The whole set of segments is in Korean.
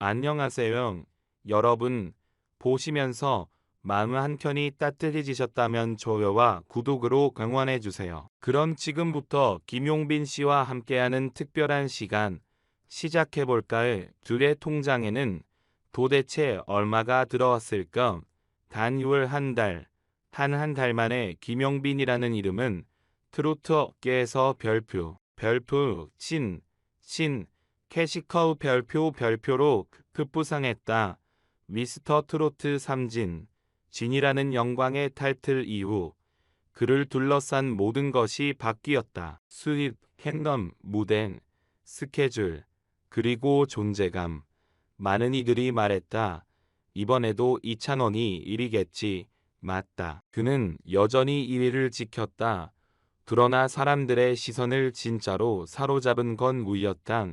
안녕하세요. 여러분, 보시면서 마음 한켠이 따뜻해지셨다면 좋아요와 구독으로 응원해 주세요. 그럼 지금부터 김용빈 씨와 함께하는 특별한 시간 시작해 볼까요? 둘의 통장에는 도대체 얼마가 들어왔을까? 단 6월 한 달, 단한달 만에 김용빈이라는 이름은 트로트 업계에서 별표, 별표, 친, 친, 캐시커우 별표 별표로 급부상했다. 미스터 트로트 삼진, 진이라는 영광의 타이틀 이후 그를 둘러싼 모든 것이 바뀌었다. 수입, 캔덤, 무대, 스케줄, 그리고 존재감. 많은 이들이 말했다. 이번에도 이찬원이 1위겠지. 맞다. 그는 여전히 1위를 지켰다. 그러나 사람들의 시선을 진짜로 사로잡은 건 무였다.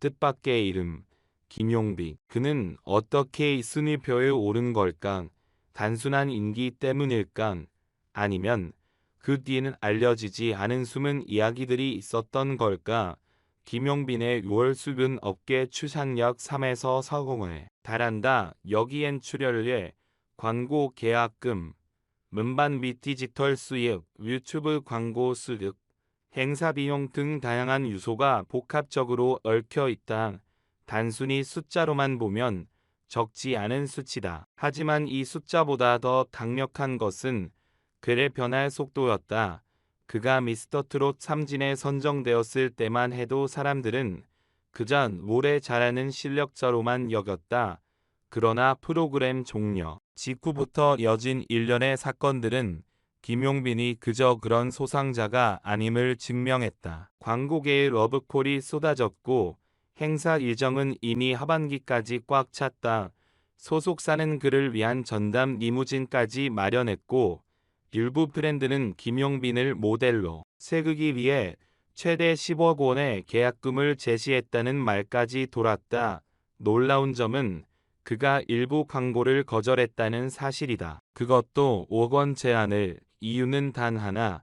뜻밖의 이름. 김용비. 그는 어떻게 순위표에 오른 걸까? 단순한 인기 때문일까? 아니면 그 뒤에는 알려지지 않은 숨은 이야기들이 있었던 걸까? 김용빈의 6월 수분 업계 추상력 3에서 서공을 달한다. 여기엔 출연료에 광고 계약금, 문반 및 디지털 수익, 유튜브 광고 수익, 행사 비용 등 다양한 요소가 복합적으로 얽혀 있다. 단순히 숫자로만 보면 적지 않은 수치다. 하지만 이 숫자보다 더 강력한 것은 글의 변할 속도였다. 그가 미스터 트롯 3진에 선정되었을 때만 해도 사람들은 그저 노래 잘하는 실력자로만 여겼다. 그러나 프로그램 종료 직후부터 이어진 일련의 사건들은 김용빈이 그저 그런 소상자가 아님을 증명했다. 광고계의 러브콜이 쏟아졌고 행사 일정은 이미 하반기까지 꽉 찼다. 소속사는 그를 위한 전담 리무진까지 마련했고 일부 브랜드는 김용빈을 모델로 세우기 위해 최대 10억 원의 계약금을 제시했다는 말까지 돌았다. 놀라운 점은 그가 일부 광고를 거절했다는 사실이다. 그것도 5억 원 제한을 이유는 단 하나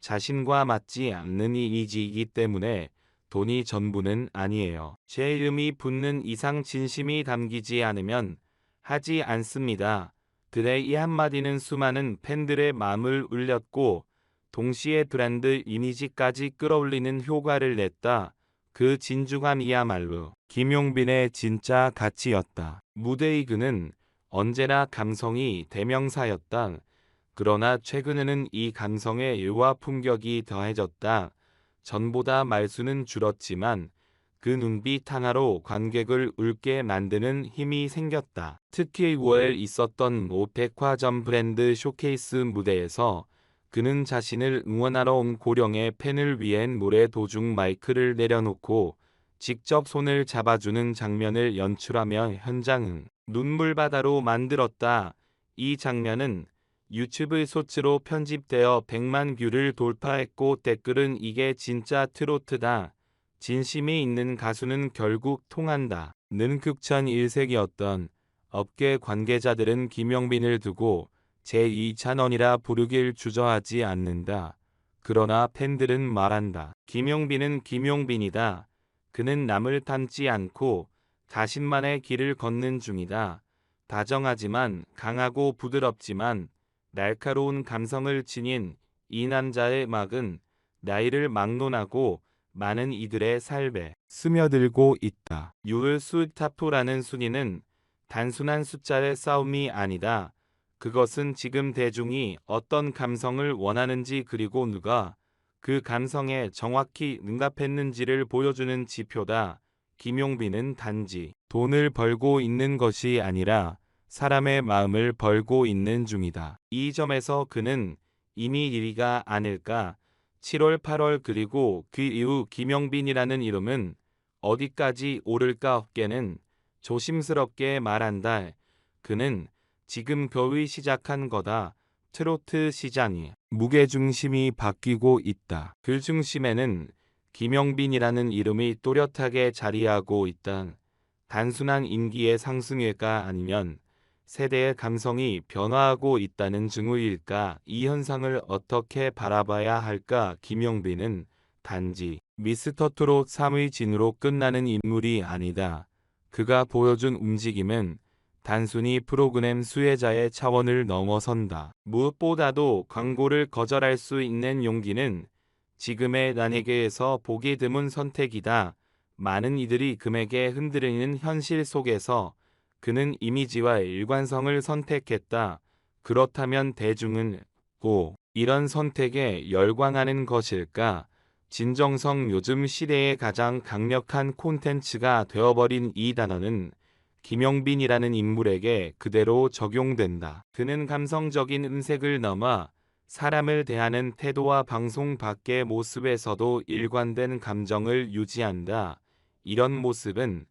자신과 맞지 않는 이미지이기 때문에 돈이 전부는 아니에요. 제 이름이 붙는 이상 진심이 담기지 않으면 하지 않습니다. 그의 이 한마디는 수많은 팬들의 마음을 울렸고 동시에 브랜드 이미지까지 끌어올리는 효과를 냈다. 그 진중함이야말로 김용빈의 진짜 가치였다. 무대의 그는 언제나 감성이 대명사였다. 그러나 최근에는 이 감성의 유화 품격이 더해졌다. 전보다 말수는 줄었지만 그 눈빛 하나로 관객을 울게 만드는 힘이 생겼다. 특히 5월 있었던 모 백화점 브랜드 쇼케이스 무대에서 그는 자신을 응원하러 온 고령의 팬을 위한 노래 도중 마이크를 내려놓고 직접 손을 잡아주는 장면을 연출하며 현장은 눈물바다로 만들었다. 이 장면은 유튜브 소츠로 편집되어 100만 뷰를 돌파했고 댓글은 이게 진짜 트로트다. 진심이 있는 가수는 결국 통한다. 는 극찬 일색이었던 업계 관계자들은 김영빈을 두고 제2찬원이라 부르길 주저하지 않는다. 그러나 팬들은 말한다. 김용빈은 김용빈이다. 그는 남을 닮지 않고 자신만의 길을 걷는 중이다. 다정하지만 강하고 부드럽지만 날카로운 감성을 지닌 이 남자의 막은 나이를 막론하고 많은 이들의 삶에 스며들고 있다. 유을수 타프라는 순위는 단순한 숫자의 싸움이 아니다. 그것은 지금 대중이 어떤 감성을 원하는지 그리고 누가 그 감성에 정확히 응답했는지를 보여주는 지표다. 김용빈은 단지 돈을 벌고 있는 것이 아니라 사람의 마음을 벌고 있는 중이다. 이 점에서 그는 이미 1위가 아닐까 7월 8월 그리고 그 이후 김영빈이라는 이름은 어디까지 오를까 업계는 조심스럽게 말한다. 그는 지금 겨우 시작한 거다. 트로트 시장이 무게중심이 바뀌고 있다. 그 중심에는 김영빈이라는 이름이 또렷하게 자리하고 있다. 단순한 인기의 상승일까 아니면 세대의 감성이 변화하고 있다는 증후일까 이 현상을 어떻게 바라봐야 할까 김용빈은 단지 미스터 트롯 3의 진으로 끝나는 인물이 아니다. 그가 보여준 움직임은 단순히 프로그램 수혜자의 차원을 넘어선다. 무엇보다도 광고를 거절할 수 있는 용기는 지금의 나에게에서 보기 드문 선택이다. 많은 이들이 금액에 흔들리는 현실 속에서 그는 이미지와 일관성을 선택했다. 그렇다면 대중은 고 이런 선택에 열광하는 것일까? 진정성 요즘 시대의 가장 강력한 콘텐츠가 되어버린 이 단어는 김용빈이라는 인물에게 그대로 적용된다. 그는 감성적인 음색을 넘어 사람을 대하는 태도와 방송 밖의 모습에서도 일관된 감정을 유지한다. 이런 모습은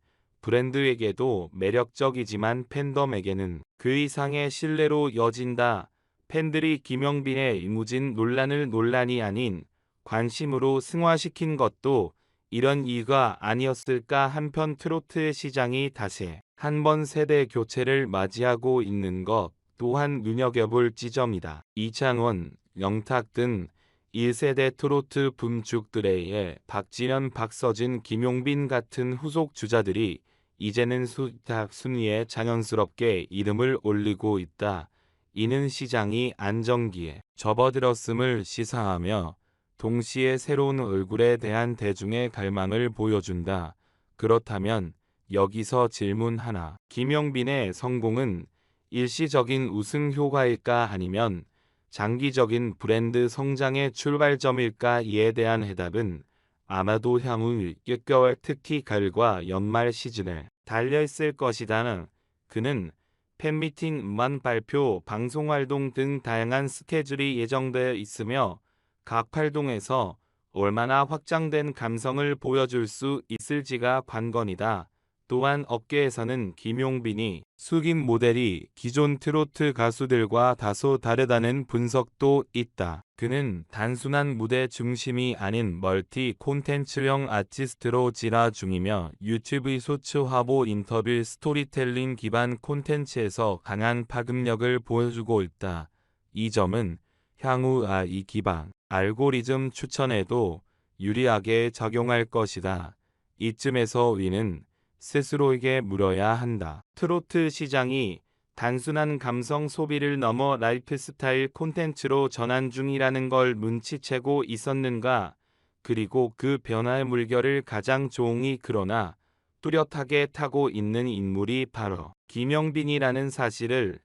브랜드에게도 매력적이지만 팬덤에게는 그 이상의 신뢰로 여진다. 팬들이 김영빈의 이무진 논란을 논란이 아닌 관심으로 승화시킨 것도 이런 이유가 아니었을까 한편 트로트 시장이 다시 한 번 세대 교체를 맞이하고 있는 것 또한 눈여겨볼 지점이다. 이창원, 영탁 등 1세대 트로트 붐축들에 의해 박지현, 박서진, 김용빈 같은 후속 주자들이 이제는 수탁 순위에 자연스럽게 이름을 올리고 있다. 이는 시장이 안정기에 접어들었음을 시사하며 동시에 새로운 얼굴에 대한 대중의 갈망을 보여준다. 그렇다면 여기서 질문 하나. 김영빈의 성공은 일시적인 우승 효과일까 아니면 장기적인 브랜드 성장의 출발점일까 이에 대한 해답은 아마도 향후 6개월 특히 가을과 연말 시즌에 달려있을 것이다. 그는 팬미팅, 음반 발표, 방송 활동 등 다양한 스케줄이 예정되어 있으며 각 활동에서 얼마나 확장된 감성을 보여줄 수 있을지가 관건이다. 또한 업계에서는 김용빈이 숙인 모델이 기존 트로트 가수들과 다소 다르다는 분석도 있다. 그는 단순한 무대 중심이 아닌 멀티 콘텐츠형 아티스트로 진화 중이며 유튜브 소츠 화보 인터뷰 스토리텔링 기반 콘텐츠에서 강한 파급력을 보여주고 있다. 이 점은 향후 아이 기반 알고리즘 추천에도 유리하게 작용할 것이다. 이쯤에서 우리는 스스로에게 물어야 한다. 트로트 시장이 단순한 감성 소비를 넘어 라이프 스타일 콘텐츠로 전환 중이라는 걸 눈치채고 있었는가? 그리고 그 변화의 물결을 가장 조용히 그러나 뚜렷하게 타고 있는 인물이 바로 김영빈이라는 사실을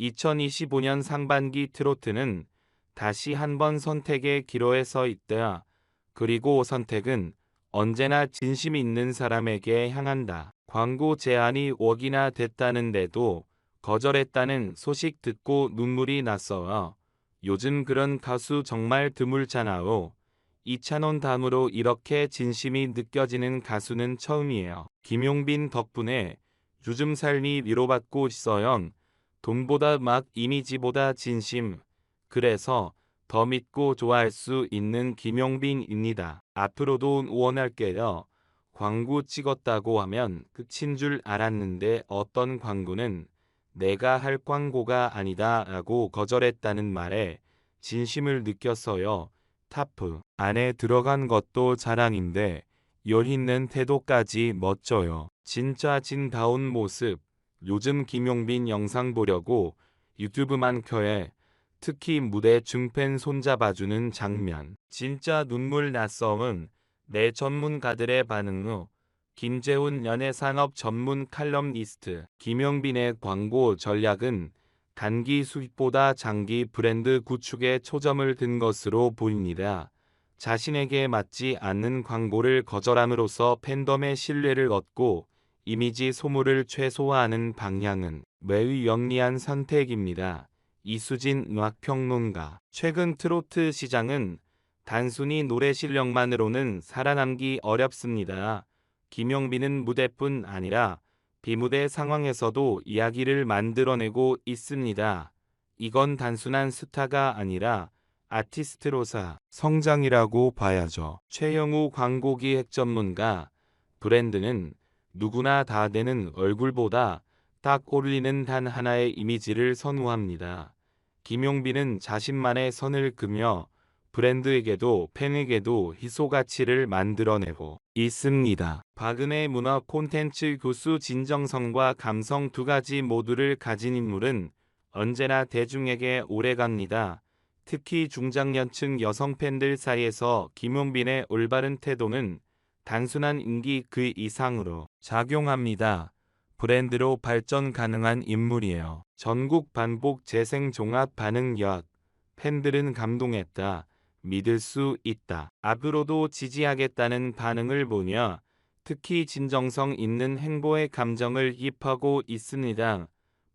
2025년 상반기 트로트는 다시 한번 선택의 기로에 서 있다. 그리고 선택은 언제나 진심 있는 사람에게 향한다. 광고 제안이 웍이나 됐다는데도 거절했다는 소식 듣고 눈물이 났어요. 요즘 그런 가수 정말 드물잖아요. 이찬원 다음으로 이렇게 진심이 느껴지는 가수는 처음이에요. 김용빈 덕분에 요즘 삶이 위로받고 있어요. 돈보다 막 이미지보다 진심. 그래서 더 믿고 좋아할 수 있는 김용빈입니다. 앞으로도 응원할게요. 광고 찍었다고 하면 끝인 줄 알았는데 어떤 광고는 내가 할 광고가 아니다 라고 거절했다는 말에 진심을 느꼈어요. 타프 안에 들어간 것도 자랑인데 열 있는 태도까지 멋져요. 진짜 진다운 모습. 요즘 김용빈 영상 보려고 유튜브만 켜에 특히 무대 중팬 손잡아주는 장면. 진짜 눈물 났어은 내 전문가들의 반응 후 김재훈 연예산업 전문 칼럼니스트 김영빈의 광고 전략은 단기 수익보다 장기 브랜드 구축에 초점을 든 것으로 보입니다. 자신에게 맞지 않는 광고를 거절함으로써 팬덤의 신뢰를 얻고 이미지 소모를 최소화하는 방향은 매우 영리한 선택입니다. 이수진 음악평론가 최근 트로트 시장은 단순히 노래 실력만으로는 살아남기 어렵습니다. 김용빈은 무대뿐 아니라 비무대 상황에서도 이야기를 만들어내고 있습니다. 이건 단순한 스타가 아니라 아티스트로서 성장이라고 봐야죠. 최영우 광고기획 전문가 브랜드는 누구나 다 되는 얼굴보다 딱 어울리는 단 하나의 이미지를 선호합니다. 김용빈은 자신만의 선을 그며 브랜드에게도 팬에게도 희소 가치를 만들어내고 있습니다. 박은혜 문화 콘텐츠 교수 진정성과 감성 두 가지 모두를 가진 인물은 언제나 대중에게 오래갑니다. 특히 중장년층 여성 팬들 사이에서 김용빈의 올바른 태도는 단순한 인기 그 이상으로 작용합니다. 브랜드로 발전 가능한 인물이에요. 전국 반복 재생 종합 반응 엿. 팬들은 감동했다. 믿을 수 있다. 앞으로도 지지하겠다는 반응을 보며 특히 진정성 있는 행보의 감정을 입하고 있습니다.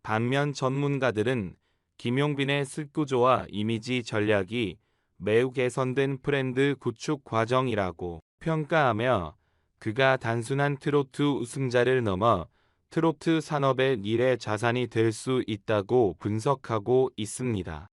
반면 전문가들은 김용빈의 슬구조와 이미지 전략이 매우 개선된 브랜드 구축 과정이라고 평가하며 그가 단순한 트로트 우승자를 넘어 트로트 산업의 미래 자산이 될 수 있다고 분석하고 있습니다.